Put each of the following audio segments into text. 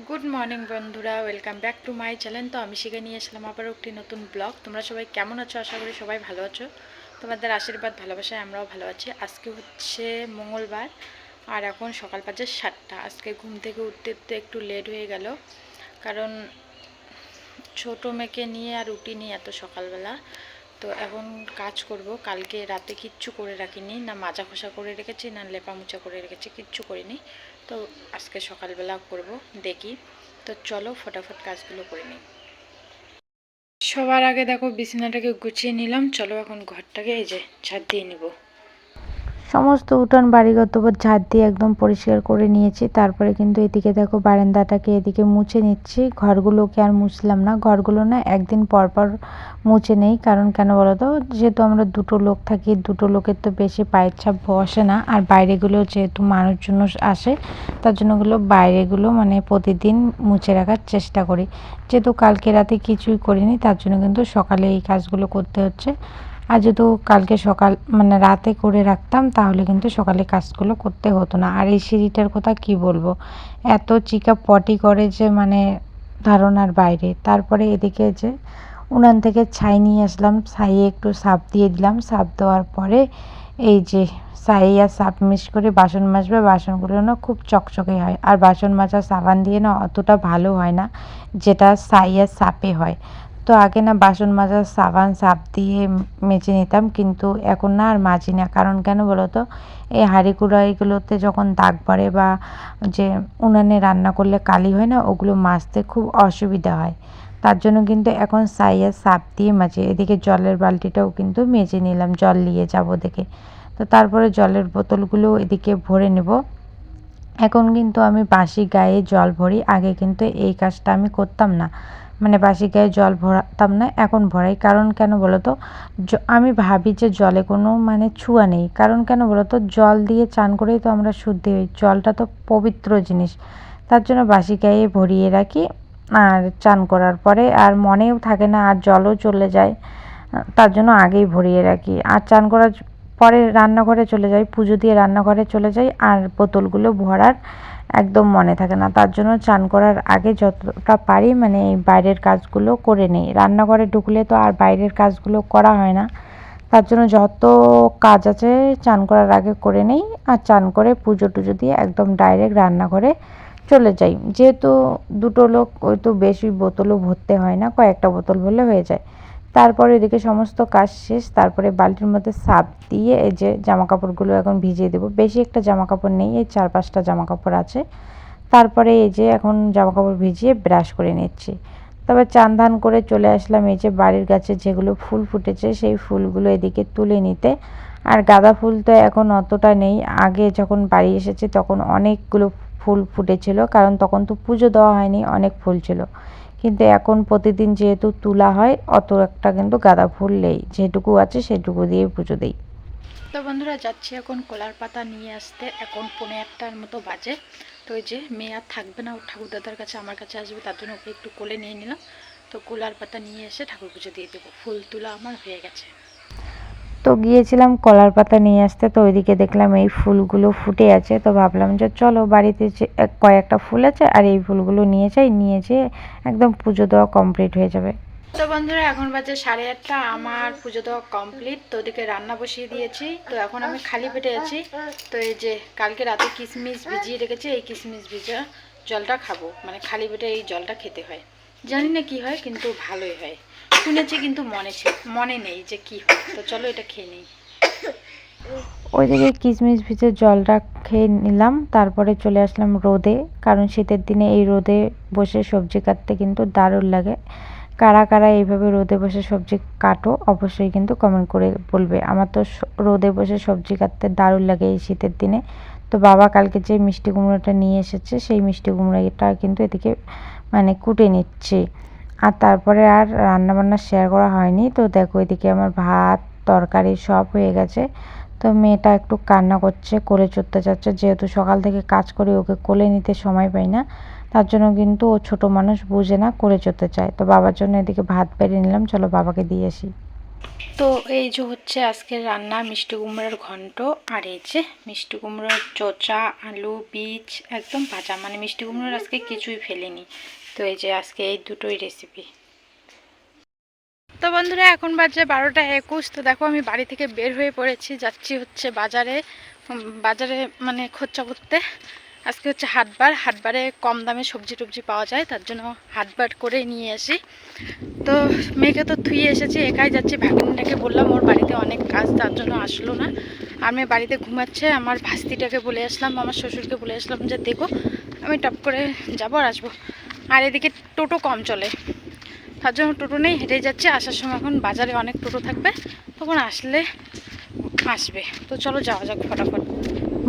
Good morning বন্ধুরা। Welcome back to my channel তো আমি শিখে নিয়ে এসলাম আবারও একটি নতুন ব্লগ তোমরা সবাই কেমন আছো? আশা করি সবাই ভালো আছো। তোমাদের আশীর্বাদ, ভালোবাসায় আমরাও ভালো আছি। আজকে হচ্ছে মঙ্গলবার, আর এখন সকাল বাজে সাতটা। আজকে ঘুম থেকে উঠতে উঠতে একটু লেট হয়ে গেল। কারণ ছোটো মেয়েকে নিয়ে আর উঠিনি এত সকালবেলা। তো এখন কাজ করব। কালকে রাতে কিচ্ছু করে রাখিনি। না মাজা খোসা করে রেখেছি, না লেপা মুচা করে রেখেছি, কিচ্ছু করিনি। তো আজকে সকালবেলা করব, দেখি। তো চলো ফটাফট কাজগুলো করে নিই। সবার আগে দেখো বিছানাটাকে গুছিয়ে নিলাম। চলো এখন ঘরটাকে এই যে ছাদ দিয়ে নিব। সমস্ত উঠান বাড়িগত ঝাড় দিয়ে একদম পরিষ্কার করে নিয়েছি। তারপরে কিন্তু এদিকে দেখো বারান্দাটাকে এদিকে মুছে নিচ্ছি। ঘরগুলোকে আর মুছলাম না। ঘরগুলো না একদিন পর পর মুছে নেই। কারণ কেন বলো তো যেহেতু আমরা দুটো লোক থাকি, দুটো লোকের তো বেশি পায়ের ছাপ বসে না। আর বাইরেগুলো যেহেতু মানুষজন আসে, তার জন্য ওগুলো বাইরেগুলো মানে প্রতিদিন মুছে রাখার চেষ্টা করি। যেহেতু কালকে রাতে কিছুই করিনি, তার জন্য কিন্তু সকালে এই কাজগুলো করতে হচ্ছে। আর যেহেতু কালকে সকাল মানে রাতে করে রাখতাম, তাহলে কিন্তু সকালে কাজগুলো করতে হতো না। আর এই সিঁড়িটার কথা কি বলব? এত চিকা পটি করে যে মানে ধারণার বাইরে। তারপরে এদিকে যে উনান থেকে ছাই নিয়ে আসলাম, ছাইয়ে একটু সাপ দিয়ে দিলাম। সাপ দেওয়ার পরে এই যে ছাই আর সাপ মিশ করে বাসন মাজবে, বাসনগুলো না খুব চকচকে হয়। আর বাসন মাজা সাবান দিয়ে না অতটা ভালো হয় না, যেটা ছাই আর সাপে হয়। তো আগে না বাসন মাজার সাবান সাপ দিয়ে মেজে নিতাম, কিন্তু এখন না আর মাজি না। কারণ কেন বলো তো এই হাঁড়ি কুড়াইগুলোতে যখন দাগ পড়ে বা যে উনানে রান্না করলে কালি হয় না, ওগুলো মাজতে খুব অসুবিধা হয়। তার জন্য কিন্তু এখন সাইয়া সাপ দিয়ে মাজি। এদিকে জলের বালতিটাও কিন্তু মেজে নিলাম, জল নিয়ে যাব দেখে। তো তারপরে জলের বোতলগুলো এদিকে ভরে নেব। এখন কিন্তু আমি বাসি গায়ে জল ভরি। আগে কিন্তু এই কাজটা আমি করতাম না। মানে বাসি গায়ে জল ভরাতাম না, এখন ভরাই। কারণ কেন বলো তো আমি ভাবি যে জলে কোনো মানে ছুয়া নেই। কারণ কেন বলো তো জল দিয়ে চান করেই তো আমরা শুদ্ধি হই। জলটা তো পবিত্র জিনিস। তার জন্য বাসি গায়ে ভরিয়ে রাখি আর চান করার পরে আর মনেও থাকে না, আর জলও চলে যায়। তার জন্য আগেই ভরিয়ে রাখি। আর চান করার পরে রান্নাঘরে চলে যাই, পুজো দিয়ে রান্নাঘরে চলে যাই, আর বোতলগুলো ভরার একদম মনে থাকে না। তার জন্য চান করার আগে যতটা পারি মানে এই বাইরের কাজগুলো করে নেই। রান্নাঘরে ঢুকলে তো আর বাইরের কাজগুলো করা হয় না। তার জন্য যত কাজ আছে চান করার আগে করে নেই আর চান করে পুজো টুজো দিয়ে একদম ডাইরেক্ট রান্নাঘরে চলে যাই। যেহেতু দুটো লোক, ওই তো বেশি বোতলও ভরতে হয় না, কয়েকটা বোতল ভরলে হয়ে যায়। তারপরে এদিকে সমস্ত কাজ শেষ, তারপরে বালতির মধ্যে সাপ দিয়ে এই যে জামা কাপড়গুলো এখন ভিজিয়ে দেবো। বেশি একটা জামা কাপড় নেই, এই চার পাঁচটা জামা কাপড় আছে। তারপরে এই যে এখন জামা কাপড় ভিজিয়ে ব্রাশ করে নিচ্ছি। তবে চান ধান করে চলে আসলাম এই যে বাড়ির গাছে যেগুলো ফুল ফুটেছে, সেই ফুলগুলো এদিকে তুলে নিতে। আর গাঁদা ফুল তো এখন অতটা নেই। আগে যখন বাড়ি এসেছে তখন অনেকগুলো ফুল ফুটেছিল, কারণ তখন তো পুজো দেওয়া হয়নি, অনেক ফুল ছিল। কিন্তু এখন প্রতিদিন যেহেতু তোলা হয়, অত একটা কিন্তু গাঁদা ফুল নেই। যেটুকু আছে সেটুকু দিয়ে পুজো দিই। তো বন্ধুরা, যাচ্ছি এখন কলার পাতা নিয়ে আসতে। এখন পনেরো একটার মতো বাজে। তো ওই যে মেয়ে আর থাকবে না, ও ঠাকুর দাদার কাছে আমার কাছে আসবে, তার জন্য ওকে একটু কোলে নিয়ে নিলাম। তো কলার পাতা নিয়ে এসে ঠাকুর পুজো দিয়ে দেবো। ফুল তোলা আমার হয়ে গেছে। তো গিয়েছিলাম কলার পাতা নিয়ে আসতে, তো ওইদিকে দেখলাম এই ফুলগুলো ফুটে আছে। তো ভাবলাম যে চলো বাড়িতে যে কয়েকটা ফুল আছে আর এই ফুলগুলো নিয়ে যাই, নিয়ে যেয়ে একদম পুজো দেওয়া কমপ্লিট হয়ে যাবে। তো বন্ধুরা, এখন বাজে সাড়ে আটটা, আমার পুজো দেওয়া কমপ্লিট তো ওদিকে রান্না বসিয়ে দিয়েছি। তো এখন আমি খালি পেটে আছি। তো এই যে কালকে রাতে কিশমিশ ভিজিয়ে রেখেছি, এই কিশমিশ ভিজা জলটা খাব। মানে খালি পেটে এই জলটা খেতে হয়। জানি না কি হয়, কিন্তু ভালোই হয়। শুনেছি কিন্তু মনে মনে নেই যে কি হয়। তো চলো এটা খেয়ে নিই। ওইদিকে কিশমিশ ভিজে জলটা খেয়ে নিলাম, তারপরে চলে আসলাম রোদে, কারণ শীতের দিনে এই রোদে বসে সবজি কাটতে কিন্তু দারুণ লাগে। কারা কারা এইভাবে রোদে বসে সবজি কাটো, অবশ্যই কিন্তু কমেন্ট করে বলবে। আমার তো রোদে বসে সবজি কাটতে দারুণ লাগে এই শীতের দিনে। তো বাবা কালকে যে মিষ্টি কুমড়োটা নিয়ে এসেছে, সেই মিষ্টি কুমড়োটা কিন্তু এদিকে মানে কুটে নিচ্ছে। আর তারপরে আর রান্নাবান্না শেয়ার করা হয়নি। তো দেখো এদিকে আমার ভাত, তরকারি সব হয়ে গেছে। তো মেয়েটা একটু কান্না করছে, কোলে চড়তে যাচ্ছে যেহেতু সকাল থেকে কাজ করে ওকে কোলে নিতে সময় পাই না, তার জন্য কিন্তু ও ছোট মানুষ, বুঝে না করে চড়তে চায়। তো বাবার জন্য এদিকে ভাত বেড়ে নিলাম। চলো বাবাকে দিয়ে আসি। তো এই যে হচ্ছে আজকের রান্না, মিষ্টি কুমড়োর ঘন্ট আর এই যে মিষ্টি কুমড়োর চোচা, আলু, বীজ, একদম ভাজা। মানে মিষ্টি কুমড়োর আজকে কিছুই ফেলেনি। তো এই যে আজকে এই দুটোই রেসিপি তো বন্ধুরা, এখন বাজে বারোটা একুশ। তো দেখো আমি বাড়ি থেকে বের হয়ে পড়েছি। যাচ্ছি হচ্ছে বাজারে বাজারে মানে খরচা করতে আজকে হচ্ছে হাটবার। হাটবারে কম দামে সবজি টবজি পাওয়া যায়, তার জন্য হাটবার করে নিয়ে আসি। তো মেয়েকে তো থুয়ে এসেছি, একাই যাচ্ছি। ভাগিনটাকে বললাম, ওর বাড়িতে অনেক কাজ, তার জন্য আসলো না। আর মেয়ে বাড়িতে ঘুমাচ্ছে, আমার ভাস্তিটাকে বলে আসলাম, আমার শ্বশুরকে বলে আসলাম যে, দেখো, আমি টপ করে যাব আর আসব। আর এদিকে টোটো কম চলে। তার জন্য টোটো নেই, হেঁটে যাচ্ছে। আসার সময় এখন বাজারে অনেক টোটো থাকবে, তখন আসলে আসবে। তো চলো যাওয়া যাক ফটাফট।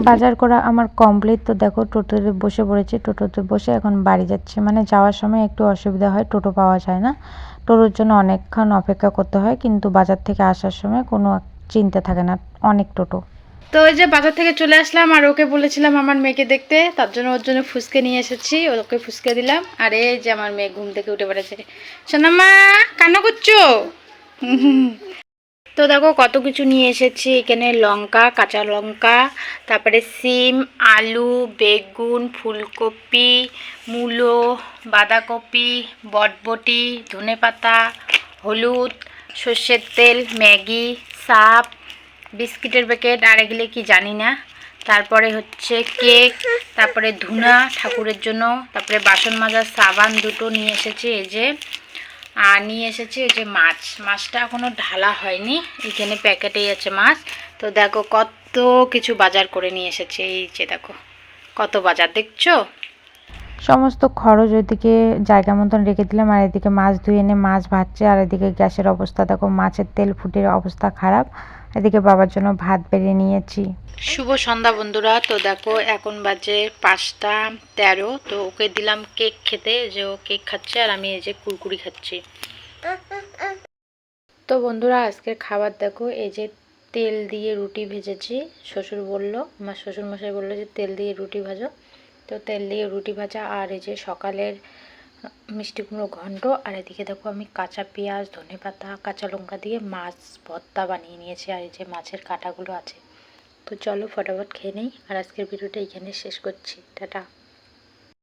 বাজার করা আমার কমপ্লিট তো দেখো টোটোতে বসে পড়েছি টোটোতে বসে এখন বাড়ি যাচ্ছে। মানে যাওয়ার সময় একটু অসুবিধা হয় টোটো পাওয়া যায় না। টোটোর জন্য অনেকক্ষণ অপেক্ষা করতে হয় কিন্তু বাজার থেকে আসার সময় কোনো চিন্তা থাকে না অনেক টোটো। তো ওই যে বাজার থেকে চলে আসলাম আর ওকে বলেছিলাম আমার মেয়েকে দেখতে তার জন্য ওর জন্য ফুসকে নিয়ে এসেছি ওকে ফুসকে দিলাম। আর এই যে আমার মেয়ে ঘুম থেকে উঠে পড়েছে। সোনামা কান্না করছ। তো দেখো কত কিছু নিয়ে এসেছি। এখানে লঙ্কা, কাঁচা লঙ্কা, তারপরে সিম, আলু, বেগুন, ফুলকপি, মূলো, বাঁধাকপি, বটবটি ধনেপাতা হলুদ, সর্ষের তেল, ম্যাগি, সাপ, বিস্কিটের প্যাকেট, আর এগুলো কি জানি না। তারপরে হচ্ছে কেক, তারপরে ধুনা ঠাকুরের জন্য, তারপরে বাসন মাজার, সাবান দুটো নিয়ে এসেছি। এই যে আর নিয়ে এসেছি ওই যে মাছ। মাছটা এখনও ঢালা হয়নি। এখানে প্যাকেটেই আছে মাছ। তো দেখো কত কিছু বাজার করে নিয়ে এসেছে। এই যে দেখো, কত বাজার, দেখছ? সমস্ত খরচ ওইদিকে জায়গা মতন রেখে দিলাম, আর এদিকে মাছ ধুয়ে এনে মাছ ভাজছে, আর এদিকে গ্যাসের অবস্থা দেখো, মাছের তেল ফুটের অবস্থা খারাপ, এদিকে বাবার জন্য ভাত বেড়ে নিয়েছি। শুভ সন্ধ্যা বন্ধুরা, তো দেখো এখন বাজে পাঁচটা তেরো, তো ওকে দিলাম কেক খেতে যে ও কেক খাচ্ছে, আর আমি এই যে কুরকুরি খাচ্ছি। তো বন্ধুরা, আজকের খাবার দেখো, এই যে তেল দিয়ে রুটি ভেজেছি, শ্বশুর বলল, আমার শ্বশুর মশাই বলল যে তেল দিয়ে রুটি ভাজো। তো তেল দিয়ে রুটি ভাজা আর এই যে সকালের মিষ্টি কুমড়ো ঘণ্ট আর এদিকে দেখো আমি কাঁচা পেঁয়াজ, ধনে পাতা, কাঁচা লঙ্কা দিয়ে মাছ ভর্তা বানিয়ে নিয়েছি আর এই যে মাছের কাঁটাগুলো আছে। তো চলো ফটাফট খেয়ে নেই। আর আজকের ভিডিওটা এখানে শেষ করছি। টাটা।